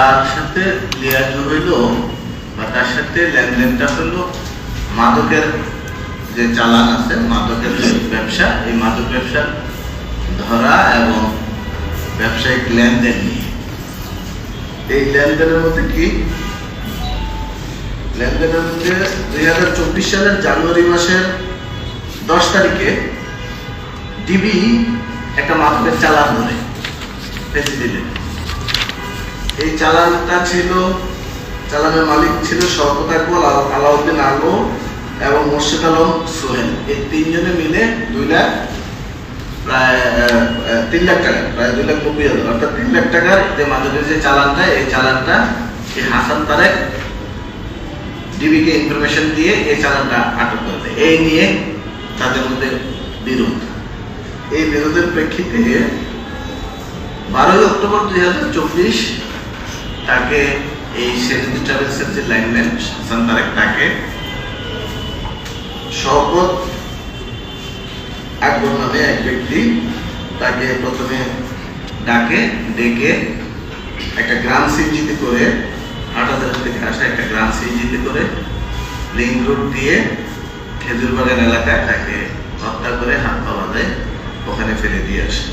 তার সাথে লিয়াজ হইল বা তার সাথে লেনদেনটা হলো মাদকের যে চালান আছে, মাদকের ব্যবসা, এই মাদক ব্যবসা ধরা এবং ব্যবসায়িক লেনদেন নিয়ে। এই লেনদেনের মধ্যে কি? লেনদেনের মধ্যে দুই হাজার চব্বিশ সালের জানুয়ারি মাসের দশ তারিখে ডিবি একটা মাদকের চালান ধরে, ফেঁসে দিলেন এই চালানটা ছিল, চালানের মালিক ছিল শওকত আকবর আলাউদ্দিন আলো এবং মোর্শেদ আলম সোহেল। এই তিনজনে মিলে দুই লাখ, প্রায় তিন লাখ টাকা, প্রায় দুই লাখ নব্বই হাজার। অর্থাৎ তিন লাখ টাকার যে মাদকের যে চালানটা, এই চালানটা এই হাসান তারেক ডিবিকে ইনফরমেশন দিয়ে এই চালানটা আটক করে দেয়। এই নিয়ে তাদের মধ্যে বিরোধ। এই বিরোধের প্রেক্ষিতে বারোই অক্টোবর দুই হাজার চব্বিশ তাকে এই ট্রাভেলসের যে লাইনম্যান হাসান তারেক তাকে শওকত আকবর নামে এক ব্যক্তি তাকে প্রথমে ডাকে, ডেকে একটা গ্রাম সিনজিতে করে হাটাদার থেকে আসা একটা গ্রাম সিনজিতে করে লিঙ্ক রোড দিয়ে খেজুর বাগান এলাকায় তাকে হত্যা করে হাত পা বাঁধে, ওখানে ফেলে দিয়ে আসে।